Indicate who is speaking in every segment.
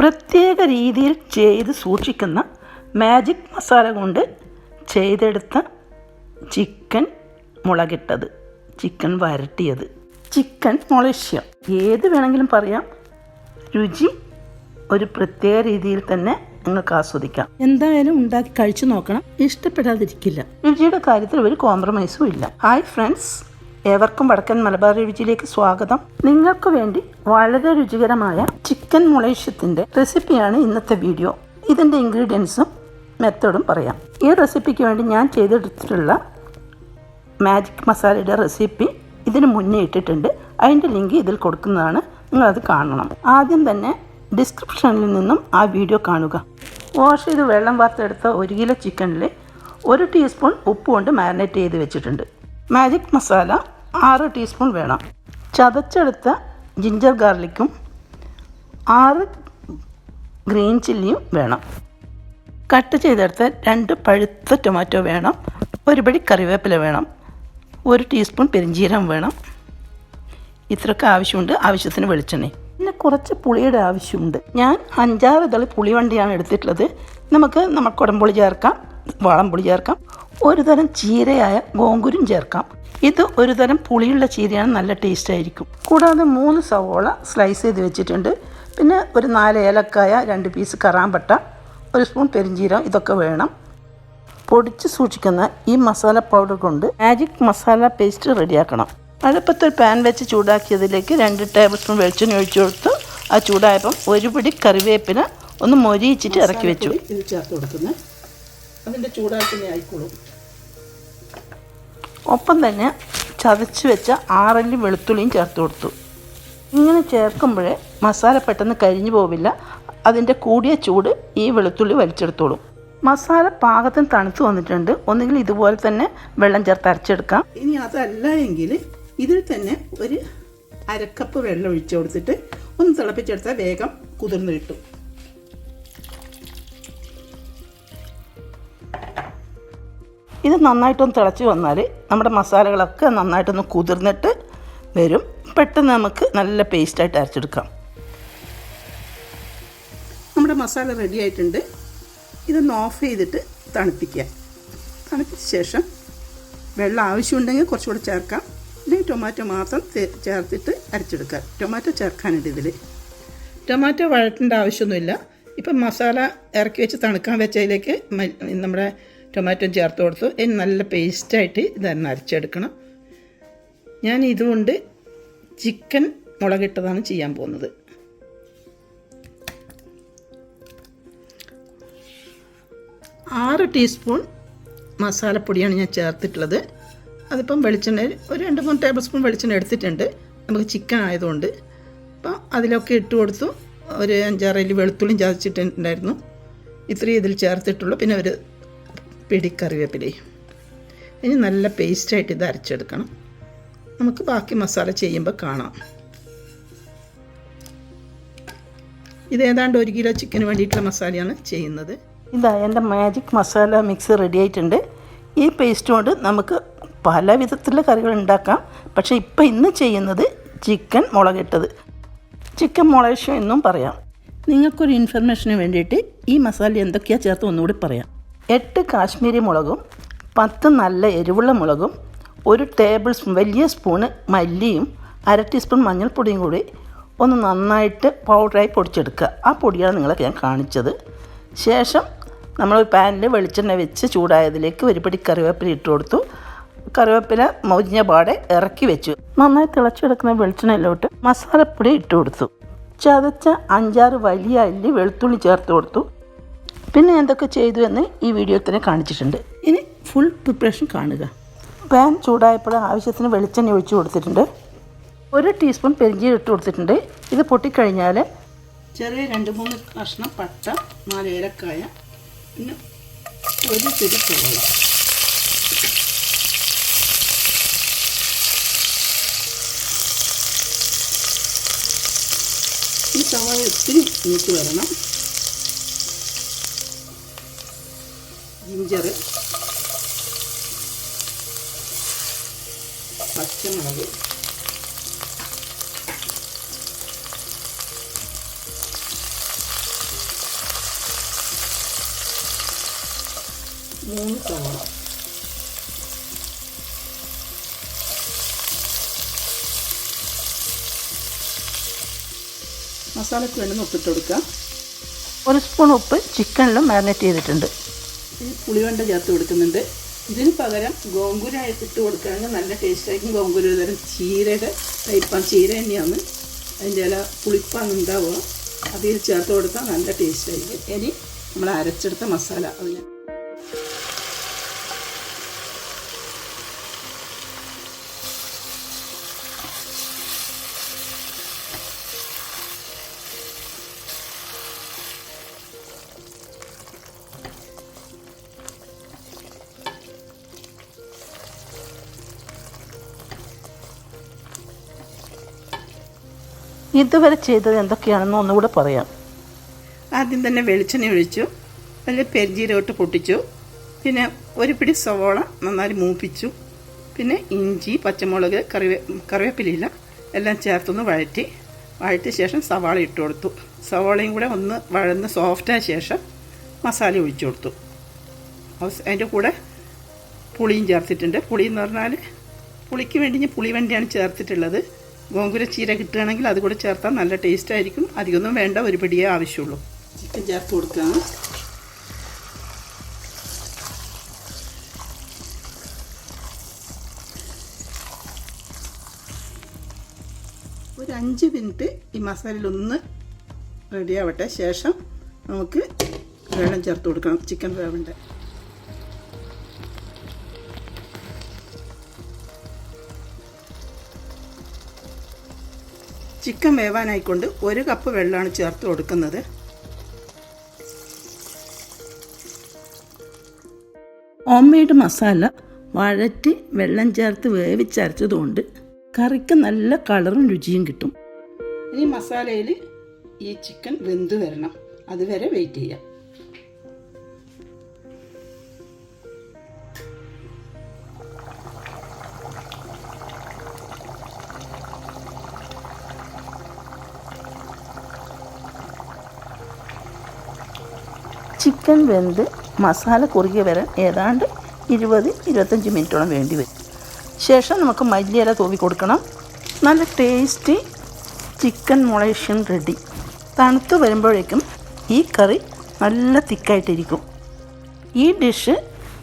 Speaker 1: പ്രത്യേക രീതിയിൽ ചെയ്ത് സൂക്ഷിക്കുന്ന മാജിക് മസാല കൊണ്ട് ചെയ്തെടുത്ത ചിക്കൻ മുളകിട്ടത്. ചിക്കൻ വരട്ടിയത്. ചിക്കൻ മൊളേഷ്യ ഏത് വേണമെങ്കിലും പറയാം. രുചി ഒരു പ്രത്യേക രീതിയിൽ തന്നെ നിങ്ങൾക്ക് ആസ്വദിക്കാം. എന്തായാലും ഉണ്ടാക്കി കഴിച്ചു നോക്കണം. ഇഷ്ടപ്പെടാതിരിക്കില്ല. രുചിയുടെ കാര്യത്തിൽ ഒരു കോംപ്രമൈസും ഇല്ല. ഹായ് ഫ്രണ്ട്സ് ഏവർക്കും വടക്കൻ മലബാർ രുചിയിലേക്ക് സ്വാഗതം. നിങ്ങൾക്ക് വേണ്ടി വളരെ രുചികരമായ ചിക്കൻ മുളേഷ്യത്തിന്റെ റെസിപ്പിയാണ് ഇന്നത്തെ വീഡിയോ. ഇതിന്റെ ഇൻഗ്രീഡിയൻസും മെത്തേഡും പറയാം. ഈ റെസിപ്പിക്ക് വേണ്ടി ഞാൻ ചെയ്തെടുത്തിട്ടുള്ള മാജിക് മസാലയുടെ റെസിപ്പി ഇതിന് മുന്നേ ഇട്ടിട്ടുണ്ട്. അതിന്റെ ലിങ്ക് ഇതിൽ കൊടുക്കുന്നതാണ്. നിങ്ങളത് കാണണം. ആദ്യം തന്നെ ഡിസ്ക്രിപ്ഷനിൽ നിന്നും ആ വീഡിയോ കാണുക. വാഷ് ചെയ്ത് വെള്ളം വാർത്തെടുത്ത ഒരു കിലോ ചിക്കനിൽ ഒരു ടീസ്പൂൺ ഉപ്പ് കൊണ്ട് മാരിനേറ്റ് ചെയ്ത് വെച്ചിട്ടുണ്ട്. മാജിക് മസാല ആറ് ടീസ്പൂൺ വേണം. ചതച്ചെടുത്ത ജിഞ്ചർ ഗാർലിക്കും ആറ് ഗ്രീൻ ചില്ലിയും വേണം. കട്ട് ചെയ്തെടുത്ത രണ്ട് പഴുത്ത ടൊമാറ്റോ വേണം. ഒരു പടി കറിവേപ്പില വേണം. ഒരു ടീസ്പൂൺ പെരിഞ്ചീരം വേണം. ഇത്രയൊക്കെ ആവശ്യമുണ്ട്. ആവശ്യത്തിന് വെളിച്ചെണ്ണ. പിന്നെ കുറച്ച് പുളിയുടെ ആവശ്യമുണ്ട്. ഞാൻ അഞ്ചാറ് തളി പുളിവണ്ടിയാണ് എടുത്തിട്ടുള്ളത്. നമുക്ക് നമ്മൾ കുടംപുളി ചേർക്കാം വാളംപുളി ചേർക്കാം. ഒരു തരം ചീരയായ ഗോങ്കുരും ചേർക്കാം. ഇത് ഒരുതരം പുളിയുള്ള ചീരയാണ് നല്ല ടേസ്റ്റ് ആയിരിക്കും. കൂടാതെ മൂന്ന് സവോള സ്ലൈസ് ചെയ്ത് വെച്ചിട്ടുണ്ട്. പിന്നെ ഒരു നാല് ഏലക്കായ രണ്ട് പീസ് കറാമ്പട്ട ഒരു സ്പൂൺ പെരിഞ്ചീരം ഇതൊക്കെ വേണം. പൊടിച്ച് സൂക്ഷിക്കുന്ന ഈ മസാല പൗഡർ കൊണ്ട് മാജിക് മസാല പേസ്റ്റ് റെഡിയാക്കണം. അടുപ്പത്തൊരു പാൻ വെച്ച് ചൂടാക്കിയതിലേക്ക് രണ്ട് ടേബിൾ സ്പൂൺ വെളിച്ചെണ്ണ ഒഴിച്ചു കൊടുത്തു ആ ചൂടായപ്പം ഒരു പിടി കറിവേപ്പില ഒന്ന് മൊരിയിച്ചിട്ട് ഇറക്കി വെച്ചു. ചേർത്ത് കൊടുക്കുന്നത്. അതിന്റെ ചൂടാക്കി ആയിക്കോളും. ഒപ്പം തന്നെ ചതച്ച് വെച്ച ആറല്ലി വെളുത്തുള്ളിയും ചേർത്ത് കൊടുത്തു. ഇങ്ങനെ ചേർക്കുമ്പോഴേ മസാല പെട്ടെന്ന് കരിഞ്ഞു പോവില്ല. അതിന്റെ കൂടിയ ചൂട് ഈ വെളുത്തുള്ളി വലിച്ചെടുത്തോളും. മസാല പാകത്തിന് തണുത്ത് വന്നിട്ടുണ്ട്. ഒന്നുകിൽ ഇതുപോലെ തന്നെ വെള്ളം ചേർത്ത് അരച്ചെടുക്കാം. ഇനി അതല്ല എങ്കിൽ ഇതിൽ തന്നെ ഒരു അരക്കപ്പ് വെള്ളം ഒഴിച്ചു കൊടുത്തിട്ട് ഒന്ന് തിളപ്പിച്ചെടുത്താൽ വേഗം കുതിർന്ന് കിട്ടും. ഇത് നന്നായിട്ടൊന്ന് തിളച്ച് വന്നാൽ നമ്മുടെ മസാലകളൊക്കെ നന്നായിട്ടൊന്ന് കുതിർന്നിട്ട് വരും. പെട്ടെന്ന് നമുക്ക് നല്ല പേസ്റ്റായിട്ട് അരച്ചെടുക്കാം. നമ്മുടെ മസാല റെഡി ആയിട്ടുണ്ട്. ഇതൊന്ന് ഓഫ് ചെയ്തിട്ട് തണുപ്പിക്കുക. തണുപ്പിച്ച ശേഷം വെള്ളം ആവശ്യമുണ്ടെങ്കിൽ കുറച്ചുകൂടെ ചേർക്കാം. അല്ലെങ്കിൽ ടൊമാറ്റോ മാത്രം ചേർത്തിട്ട് അരച്ചെടുക്കാം ടൊമാറ്റോ ചേർക്കാനുണ്ട് ഇതിൽ ടൊമാറ്റോ വഴറ്റേണ്ട ആവശ്യമൊന്നുമില്ല. ഇപ്പം മസാല ഇറക്കി വെച്ച് തണുക്കാൻ വെച്ചതിലേക്ക് നമ്മുടെ ടൊമാറ്റോ ചേർത്ത് കൊടുത്തു. ഇനി നല്ല പേസ്റ്റായിട്ട് ഇതന്നെ അരച്ചെടുക്കണം. ഞാൻ ഇതുകൊണ്ട് ചിക്കൻ മുളകിട്ടതാണ് ചെയ്യാൻ പോകുന്നത്. ആറ് ടീസ്പൂൺ മസാലപ്പൊടിയാണ് ഞാൻ ചേർത്തിട്ടുള്ളത്. അതിപ്പം വെളിച്ചെണ്ണ ഒരു രണ്ട് മൂന്ന് ടേബിൾ സ്പൂൺ വെളിച്ചെണ്ണ എടുത്തിട്ടുണ്ട്. നമുക്ക് ചിക്കൻ ആയതുകൊണ്ട്. അപ്പം അതിലൊക്കെ ഇട്ട് കൊടുത്തു. ഒരു അഞ്ചാറ് അഞ്ചാറേൽ വെളുത്തുള്ളിയും ചതച്ചിട്ടുണ്ടായിരുന്നു. ഇത്രയും ഇതിൽ ചേർത്തിട്ടുള്ളൂ. പിന്നെ ഒരു പിടി കറിവേപ്പിലയും ഇനി നല്ല പേസ്റ്റായിട്ട് ഇത് അരച്ചെടുക്കണം. നമുക്ക് ബാക്കി മസാല ചെയ്യുമ്പോൾ കാണാം. ഇത് ഏതാണ്ട് ഒരു കിലോ ചിക്കന് വേണ്ടിയിട്ടുള്ള മസാലയാണ് ചെയ്യുന്നത്. ഇതാ എന്റെ മാജിക് മസാല മിക്സ് റെഡി ആയിട്ടുണ്ട്. ഈ പേസ്റ്റ് കൊണ്ട് നമുക്ക് പല വിധത്തിലുള്ള കറികൾ ഉണ്ടാക്കാം. പക്ഷേ ഇപ്പം ഇന്ന് ചെയ്യുന്നത് ചിക്കൻ മുളകിട്ടത്. ചിക്കൻ മുളക് എന്നും പറയാം. നിങ്ങൾക്കൊരു ഇൻഫർമേഷന് വേണ്ടിയിട്ട് ഈ മസാല എന്തൊക്കെയാണ് ചേർത്ത് ഒന്നുകൂടി പറയാം. എട്ട് കാശ്മീരി മുളകും പത്ത് നല്ല എരിവുള്ള മുളകും ഒരു ടേബിൾ സ്പൂൺ വലിയ സ്പൂണ് മല്ലിയും അര ടീസ്പൂൺ മഞ്ഞൾപ്പൊടിയും കൂടി ഒന്ന് നന്നായിട്ട് പൗഡറായി പൊടിച്ചെടുക്കുക. ആ പൊടിയാണ് നിങ്ങളെ ഞാൻ കാണിച്ചത്. ശേഷം നമ്മൾ പാനിൽ വെളിച്ചെണ്ണ വെച്ച് ചൂടായതിലേക്ക് ഒരു പിടി കറിവേപ്പില ഇട്ട് കൊടുത്തു. കറിവേപ്പില മൊരിഞ്ഞ പാടെ ഇറക്കി വെച്ചു. നന്നായി തിളച്ചെടുക്കുന്ന വെളിച്ചെണ്ണയിലോട്ട് മസാലപ്പൊടി ഇട്ട് കൊടുത്തു. ചതച്ച അഞ്ചാറ് വലിയ അല്ലി വെളുത്തുള്ളി ചേർത്ത് കൊടുത്തു. പിന്നെ എന്തൊക്കെ ചെയ്തു എന്ന് ഈ വീഡിയോയിൽ തന്നെ കാണിച്ചിട്ടുണ്ട്. ഇനി ഫുൾ പ്രിപ്പറേഷൻ കാണുക. പാൻ ചൂടായപ്പോൾ ആവശ്യത്തിന് വെളിച്ചെണ്ണ ഒഴിച്ചു കൊടുത്തിട്ടുണ്ട്. ഒരു ടീസ്പൂൺ പെരിഞ്ചീരം ഇട്ട് കൊടുത്തിട്ടുണ്ട്. ഇത് പൊട്ടിക്കഴിഞ്ഞാൽ ചെറിയ രണ്ട് മൂന്ന് കഷ്ണം പട്ട നാല് ഏലക്കായ പിന്നെ ഒരു പിടി സവോള. ഈ സവാള ഒത്തിരി നീക്കി വരണം. ജിഞ്ചർ പച്ചമുളക് മൂന്ന് സവാള മസാലയ്ക്ക് വേണ്ടി ഉപ്പിട്ട് കൊടുക്കുക. ഒരു സ്പൂൺ ഉപ്പ് ചിക്കനിലും മാരിനേറ്റ് ചെയ്തിട്ടുണ്ട്. ഇനി പുളിവെണ്ട ചേർത്ത് കൊടുക്കുന്നുണ്ട്. ഇതിന് പകരം ഗോങ്കുര ഇട്ട് കൊടുക്കുകയാണെങ്കിൽ നല്ല ടേസ്റ്റായിരിക്കും ഗോങ്കുര ഒരു തരം ചീരയുടെ ടൈപ്പാണ് ചീര തന്നെയാണ്. അതിന്റെ ഇല പുളിപ്പാണ് ഉണ്ടാവുക. അതിൽ ചേർത്ത് കൊടുത്താൽ നല്ല ടേസ്റ്റായിരിക്കും ഇനി നമ്മൾ അരച്ചെടുത്ത മസാല അതിന് ഇതുവരെ ചെയ്തത് എന്തൊക്കെയാണെന്ന് ഒന്നുകൂടെ പറയാം. ആദ്യം തന്നെ വെളിച്ചെണ്ണ ഒഴിച്ചു. അതിൽ പെരിഞ്ചീരോട്ട് പൊട്ടിച്ചു. പിന്നെ ഒരു പിടി സവോള നന്നായി മൂപ്പിച്ചു. പിന്നെ ഇഞ്ചി പച്ചമുളക് കറിവേ കറിവേപ്പിലില്ല എല്ലാം ചേർത്തൊന്ന് വഴറ്റി. വഴറ്റിയ ശേഷം സവാള ഇട്ട് കൊടുത്തു. സവാളയും കൂടെ ഒന്ന് വഴന്ന് സോഫ്റ്റായ ശേഷം മസാല ഒഴിച്ചു കൊടുത്തു. അതിന്റെ കൂടെ പുളിയും ചേർത്തിട്ടുണ്ട്. പുളി എന്ന് പറഞ്ഞാൽ പുളിക്ക് വേണ്ടി ഞാൻ പുളി വണ്ടിയാണ് ചേർത്തിട്ടുള്ളത്. ഗോങ്കുര ചീര കിട്ടുകയാണെങ്കിൽ അത് കൂടെ ചേർത്താൽ നല്ല ടേസ്റ്റ് ആയിരിക്കും. അധികമൊന്നും വേണ്ട ഒരു പിടിയേ ആവശ്യമുള്ളൂ. ചിക്കൻ ചേർത്ത് കൊടുക്കുകയാണ്. ഒരു അഞ്ച് മിനിറ്റ് ഈ മസാലയിലൊന്ന് റെഡിയാവട്ടെ ശേഷം നമുക്ക് വെള്ളം ചേർത്ത് കൊടുക്കണം ചിക്കൻ വേവണ്ട ചിക്കൻ വേവാനായിക്കൊണ്ട് ഒരു കപ്പ് വെള്ളമാണ് ചേർത്ത് കൊടുക്കുന്നത്. ഹോം മെയ്ഡ് മസാല വഴറ്റി വെള്ളം ചേർത്ത് വേവിച്ചരച്ചതുകൊണ്ട് കറിക്ക് നല്ല കളറും രുചിയും കിട്ടും. ഈ മസാലയിൽ ഈ ചിക്കൻ വെന്ത് വരണം. അതുവരെ വെയിറ്റ് ചെയ്യാം. ചിക്കൻ വെന്ത് മസാല കുറുകിയ വരാൻ ഏതാണ്ട് ഇരുപത് ഇരുപത്തഞ്ച് മിനിറ്റോളം വേണ്ടി വരും. ശേഷം നമുക്ക് മല്ലിയില തൂവി കൊടുക്കണം. നല്ല ടേസ്റ്റി ചിക്കൻ മുളേഷ്യം റെഡി തണുത്ത് വരുമ്പോഴേക്കും ഈ കറി നല്ല തിക്കായിട്ടിരിക്കും. ഈ ഡിഷ്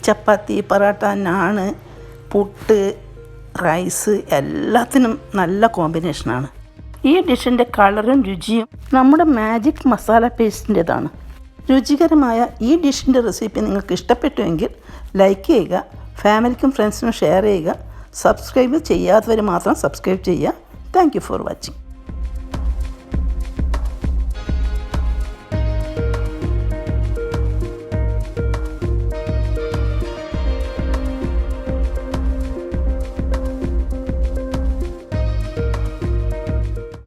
Speaker 1: ചപ്പാത്തി പൊറോട്ട നാണ് പുട്ട് റൈസ് എല്ലാത്തിനും നല്ല കോമ്പിനേഷനാണ് ഈ ഡിഷിന്റെ കളറും രുചിയും നമ്മുടെ മാജിക് മസാല പേസ്റ്റിന്റെതാണ് രുചികരമായ ഈ ഡിഷിന്റെ റെസിപ്പി നിങ്ങൾക്ക് ഇഷ്ടപ്പെട്ടുവെങ്കിൽ ലൈക്ക് ചെയ്യുക ഫാമിലിക്കും ഫ്രണ്ട്സിനും ഷെയർ ചെയ്യുക സബ്സ്ക്രൈബ് ചെയ്യാത്തവർ മാത്രം സബ്സ്ക്രൈബ് ചെയ്യുക. Thank for watching.